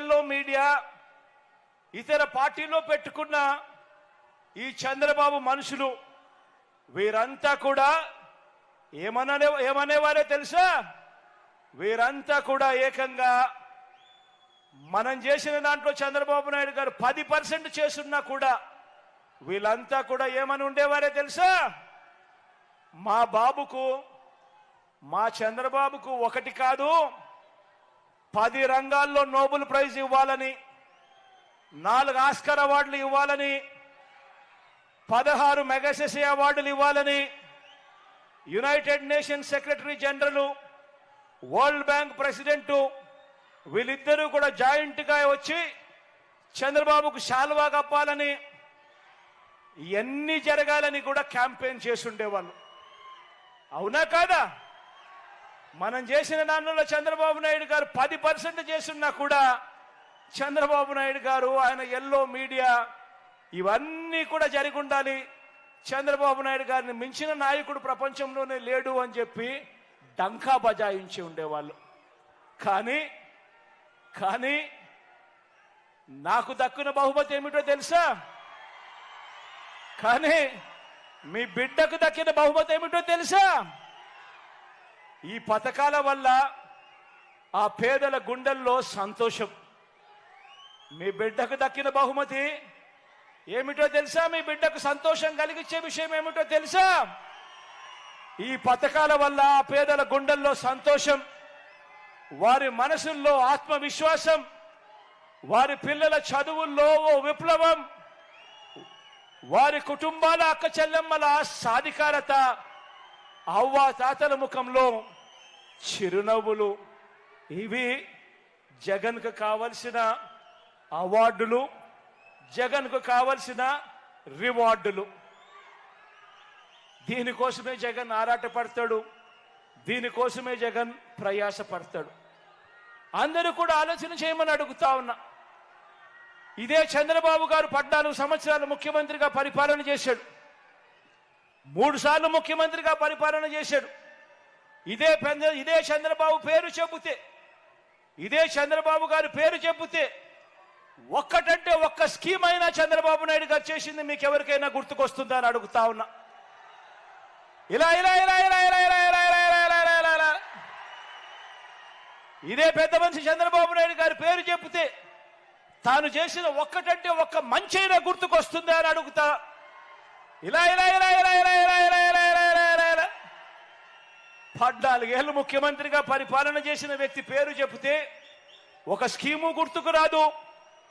Media ఇతర పార్టీలో పెట్టుకున్న ఈ చంద్రబాబు మనుషులు వీరంతా కూడా ఏమననే ఏమనేవారే తెలుసా? వీరంతా కూడా ఏకంగా మనం చేసిన దాంట్లో చంద్రబాబు నాయుడు గారు పది పర్సెంట్ చేస్తున్నా కూడా వీళ్ళంతా కూడా ఏమని ఉండేవారే తెలుసా? మా బాబుకు మా చంద్రబాబుకు ఒకటి కాదు పది రంగాల్లో నోబెల్ ప్రైజ్ ఇవ్వాలని నాలుగు ఆస్కర్ అవార్డులు ఇవ్వాలని పదహారు మెగాసెసీ అవార్డులు ఇవ్వాలని United Nations secretary general world bank president వీళ్ళిద్దరూ కూడా జాయింట్గా వచ్చి చంద్రబాబుకు శాల్వా కప్పాలని ఇవన్నీ జరగాలని కూడా క్యాంపెయిన్ చేస్తుండేవాళ్ళు. అవునా కాదా? మనం చేసిన దానిలో చంద్రబాబు నాయుడు గారు పది పర్సెంట్ చేస్తున్నా కూడా చంద్రబాబు నాయుడు గారు ఆయన ఎల్లో మీడియా ఇవన్నీ కూడా జరిగి ఉండాలి. చంద్రబాబు నాయుడు గారిని మించిన నాయకుడు ప్రపంచంలోనే లేడు అని చెప్పి డంకా బజాయించి ఉండేవాళ్ళు. కానీ కానీ నాకు దక్కున బహుమతి ఏమిటో తెలుసా? కానీ మీ బిడ్డకు దక్కిన బహుమతి ఏమిటో తెలుసా? ఈ పథకాల వల్ల ఆ పేదల గుండెల్లో సంతోషం. మీ బిడ్డకు దక్కిన బహుమతి ఏమిటో తెలుసా? మీ బిడ్డకు సంతోషం కలిగించే విషయం ఏమిటో తెలుసా? ఈ పథకాల వల్ల ఆ పేదల గుండెల్లో సంతోషం వారి మనసుల్లో ఆత్మవిశ్వాసం వారి పిల్లల చదువుల్లో ఓ విప్లవం వారి కుటుంబాల అక్క చెల్లెమ్మల సాధికారత అవ్వ తాతల ముఖంలో చిరునవ్వులు. ఇవి జగన్కు కావలసిన అవార్డులు జగన్కు కావలసిన రివార్డులు. దీనికోసమే జగన్ ఆరాటపడతాడు దీనికోసమే జగన్ ప్రయాసపడతాడు. అందరూ కూడా ఆలోచన చేయమని అడుగుతా ఉన్నా. ఇదే చంద్రబాబు గారు పద్నాలుగు సంవత్సరాలు ముఖ్యమంత్రిగా పరిపాలన చేశాడు. మూడు సార్లు ముఖ్యమంత్రిగా పరిపాలన చేశాడు ఇదే పెద్ద ఇదే చంద్రబాబు పేరు చెబితే ఇదే చంద్రబాబు గారి పేరు చెబితే ఒక్కటంటే ఒక్క స్కీమ్ అయినా చంద్రబాబు నాయుడు గారు చేసింది మీకు ఎవరికైనా గుర్తుకొస్తుందా అని అడుగుతా ఉన్నా ఇలా ఇలా ఇలా ఇలా ఇలా ఇలా ఇలా ఇలా ఇలా ఇలా ఇలా ఇలా ఇలా. ఇదే పెద్ద మనిషి చంద్రబాబు నాయుడు గారి పేరు చెబితే తాను చేసిన ఒక్కటంటే ఒక్క మంచైనా గుర్తుకొస్తుందా అని అడుగుతా ఇలా ఇలా ఇలా ఇలా ఇలా ఇలా ఇలా ఇలా ఇలా ఇలా ఇలా ఇలా పద్నాలుగేళ్ళు ముఖ్యమంత్రిగా పరిపాలన చేసిన వ్యక్తి పేరు చెబితే ఒక స్కీము గుర్తుకు రాదు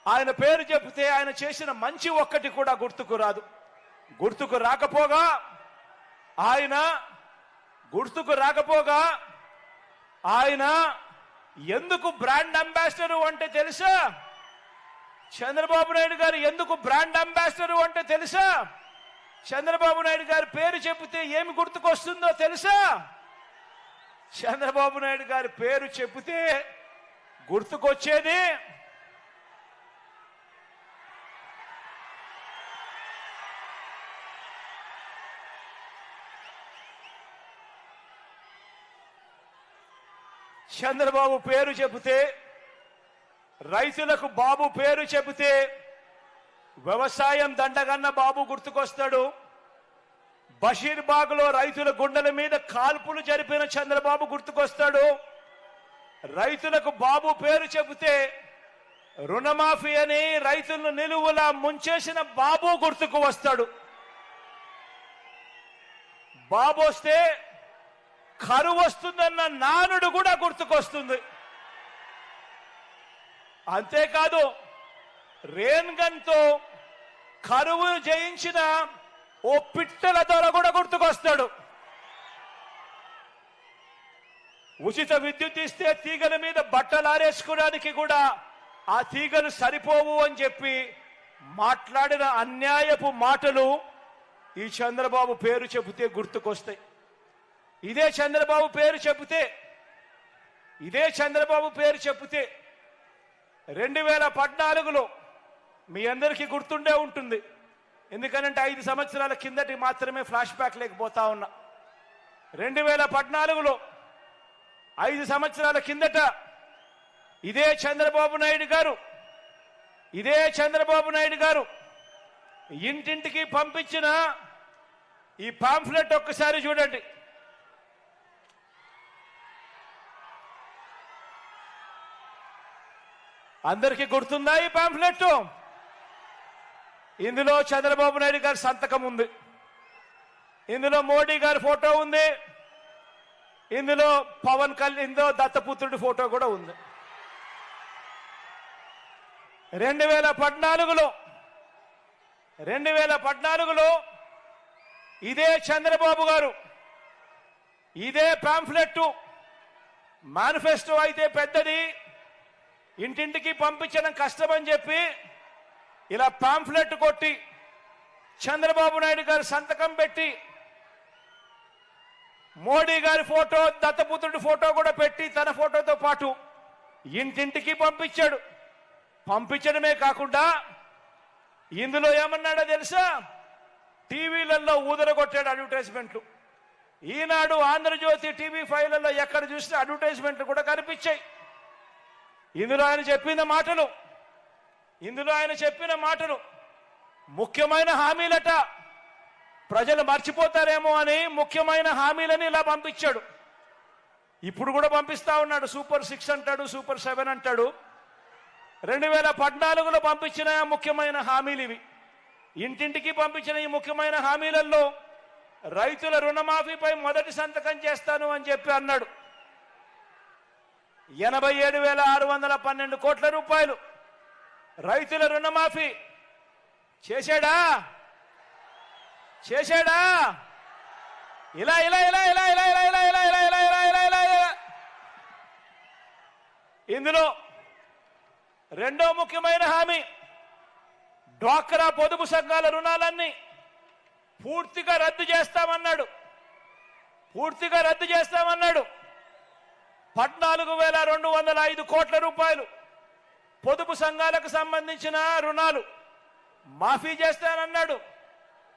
ఆయన పేరు చెబితే ఆయన చేసిన మంచి ఒక్కటి కూడా గుర్తుకు రాదు గుర్తుకు రాకపోగా ఆయన గుర్తుకు రాకపోగా ఆయన ఎందుకు బ్రాండ్ అంబాసిడర్ అంటే తెలుసా చంద్రబాబు నాయుడు గారు ఎందుకు బ్రాండ్ అంబాసిడర్ అంటే తెలుసా చంద్రబాబు నాయుడు గారి పేరు చెబితే ఏమి గుర్తుకొస్తుందో తెలుసా? చంద్రబాబు నాయుడు గారి పేరు చెబితే గుర్తుకొచ్చేది చంద్రబాబు పేరు చెబితే రైతులకు బాబు పేరు చెబితే వ్యవసాయం దండగన్న బాబు గుర్తుకొస్తాడు. బషీర్బాగ్లో రైతుల గుండెల మీద కాల్పులు జరిపిన చంద్రబాబు గుర్తుకొస్తాడు. రైతులకు బాబు పేరు చెబితే రుణమాఫీ అని రైతులను నిలువులా ముంచేసిన బాబు గుర్తుకు వస్తాడు. బాబు వస్తే కరువు వస్తుందన్న నానుడు కూడా గుర్తుకొస్తుంది. అంతేకాదు రేన్ గన్తో కరువును జయించిన ఓ పిట్టల దొర కూడా గుర్తుకొస్తాడు. ఉచిత విద్యుత్ ఇస్తే తీగల మీద బట్టలు ఆరేసుకోవడానికి కూడా ఆ తీగలు సరిపోవు అని చెప్పి మాట్లాడిన అన్యాయపు మాటలు ఈ చంద్రబాబు పేరు చెబితే గుర్తుకొస్తాయి. ఇదే చంద్రబాబు పేరు చెబితే ఇదే చంద్రబాబు పేరు చెబితే రెండు వేల పద్నాలుగులో మీ అందరికీ గుర్తుండే ఉంటుంది. ఎందుకనంటే ఐదు సంవత్సరాల కిందటి మాత్రమే ఫ్లాష్ బ్యాక్ లేకపోతా ఉన్నా. రెండు వేల పద్నాలుగులో ఐదు సంవత్సరాల కిందట ఇదే చంద్రబాబు నాయుడు గారు ఇదే చంద్రబాబు నాయుడు గారు ఇంటింటికి పంపించిన ఈ పాంఫ్లెట్ ఒక్కసారి చూడండి. అందరికీ గుర్తుందా ఈ పాంఫ్లెట్ ఇందులో చంద్రబాబు నాయుడు గారి సంతకం ఉంది. ఇందులో మోడీ గారి ఫోటో ఉంది. ఇందులో పవన్ కళ్యాణ్ ఇందులో దత్తపుత్రుడి ఫోటో కూడా ఉంది. రెండు వేల పద్నాలుగులో రెండు వేల పద్నాలుగులో ఇదే చంద్రబాబు గారు ఇదే పాంఫ్లెట్ మేనిఫెస్టో అయితే పెద్దది. ఇంటింటికి పంపించడం కష్టమని చెప్పి ఇలా పాంఫ్లెట్ కొట్టి చంద్రబాబు నాయుడు గారు సంతకం పెట్టి మోడీ గారి ఫోటో దత్తపుత్రుడి ఫోటో కూడా పెట్టి తన ఫోటోతో పాటు ఇంటింటికి పంపించాడు. పంపించడమే కాకుండా ఇందులో ఏమన్నాడో తెలుసా? టీవీలలో ఊదరగొట్టాడు అడ్వర్టైజ్మెంట్లు. ఈనాడు ఆంధ్రజ్యోతి టీవీ ఫైవ్లలో ఎక్కడ చూస్తే అడ్వర్టైజ్మెంట్లు కూడా కనిపించాయి. ఇందులో ఆయన చెప్పిన మాటలు ఇందులో ఆయన చెప్పిన మాటలు ముఖ్యమైన హామీలట. ప్రజలు మర్చిపోతారేమో అని ముఖ్యమైన హామీలని ఇలా పంపించాడు. ఇప్పుడు కూడా పంపిస్తా ఉన్నాడు. సూపర్ సిక్స్ అంటాడు సూపర్ సెవెన్ అంటాడు. రెండు వేల పద్నాలుగులో పంపించిన ముఖ్యమైన హామీలు ఇవి. ఇంటింటికి పంపించిన ఈ ముఖ్యమైన హామీలలో రైతుల రుణమాఫీపై మొదటి సంతకం చేస్తాను అని చెప్పి అన్నాడు. ఎనభై ఏడు వేల ఆరు వందల పన్నెండు కోట్ల రూపాయలు రైతుల రుణమాఫీ చేశాడా చేశాడా ఇలా ఇలా ఇలా ఇలా ఇలా ఇలా ఇలా ఇలా ఇలా ఇలా ఇలా ఇలా ఇలా ఇలా ఇందులో రెండో ముఖ్యమైన హామీ డ్వాక్రా పొదుపు సంఘాల రుణాలన్నీ పూర్తిగా రద్దు చేస్తామన్నాడు పూర్తిగా రద్దు చేస్తామన్నాడు పద్నాలుగు వేల రెండు వందల ఐదు కోట్ల రూపాయలు పొదుపు సంఘాలకు సంబంధించిన రుణాలు మాఫీ చేస్తానన్నాడు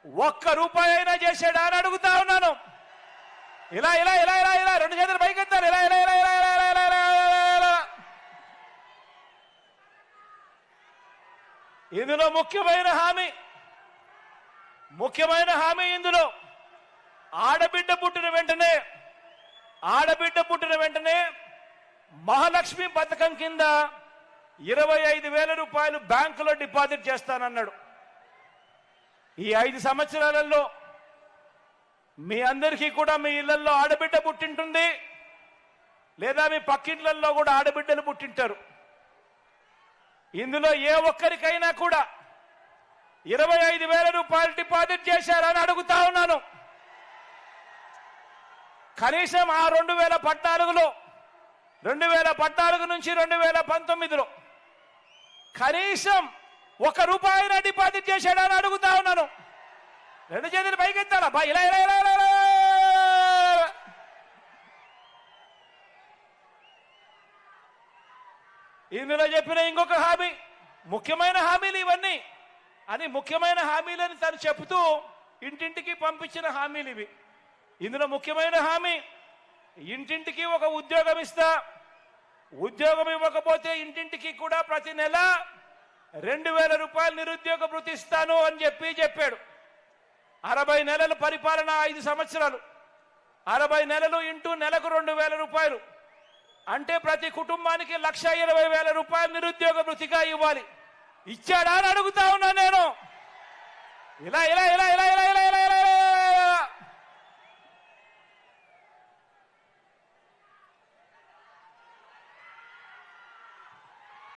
ఒక్క రూపాయి అయినా చేశాడా అని అడుగుతా ఉన్నాను ఇలా ఇలా ఇలా ఇలా ఇలా రెండు చేతులు పైకెత్తారు ఇలా ఇలా ఇలా ఇలా ఇలా ఇలా ఇలా ఇలా ఇలా ఇలా ఇందులో ముఖ్యమైన హామీ ముఖ్యమైన హామీ ఇందులో ఆడబిడ్డ పుట్టిన వెంటనే ఆడబిడ్డ పుట్టిన వెంటనే మహాలక్ష్మి పథకం కింద ఇరవై ఐదు వేల రూపాయలు బ్యాంకులో డిపాజిట్ చేస్తానన్నాడు. ఈ ఐదు సంవత్సరాలలో మీ అందరికీ కూడా మీ ఇళ్ళలో ఆడబిడ్డ పుట్టింటుంది లేదా మీ పక్కింట్లలో కూడా ఆడబిడ్డలు పుట్టింటారు. ఇందులో ఏ ఒక్కరికైనా కూడా ఇరవై ఐదు వేల రూపాయలు డిపాజిట్ చేశారని అడుగుతా ఉన్నాను. కనీసం ఆ రెండు వేల పద్నాలుగులో రెండు వేల పద్నాలుగు నుంచి రెండు వేల పంతొమ్మిదిలో కనీసం ఒక రూపాయిన డిపాజిట్ చేశాడని అడుగుతా ఉన్నాను. రెండు చేతులు పైకెత్తాలా? బా ఇలా ఇలా ఇలా ఇలా ఇలా ఇలా. ఇందులో చెప్పిన ఇంకొక హామీ ముఖ్యమైన హామీలు ఇవన్నీ. అని ముఖ్యమైన హామీలని తను చెబుతూ ఇంటింటికి పంపించిన హామీలు ఇవి. ఇందులో ముఖ్యమైన హామీ ఇంటింటికి ఒక ఉద్యోగం ఇస్తా. ఉద్యోగం ఇవ్వకపోతే ఇంటింటికి కూడా ప్రతి నెల రెండు వేల రూపాయలు నిరుద్యోగ భృతి ఇస్తాను అని చెప్పి చెప్పాడు. అరవై నెలల పరిపాలన ఐదు సంవత్సరాలు. అరవై నెలలు ఇంటూ నెలకు రెండు వేల రూపాయలు. అంటే ప్రతి కుటుంబానికి లక్ష ఇరవై వేల రూపాయలు నిరుద్యోగ భృతిగా ఇవ్వాలి. ఇచ్చాడా అని అడుగుతా ఉన్నా నేను. ఇలా ఇలా ఇలా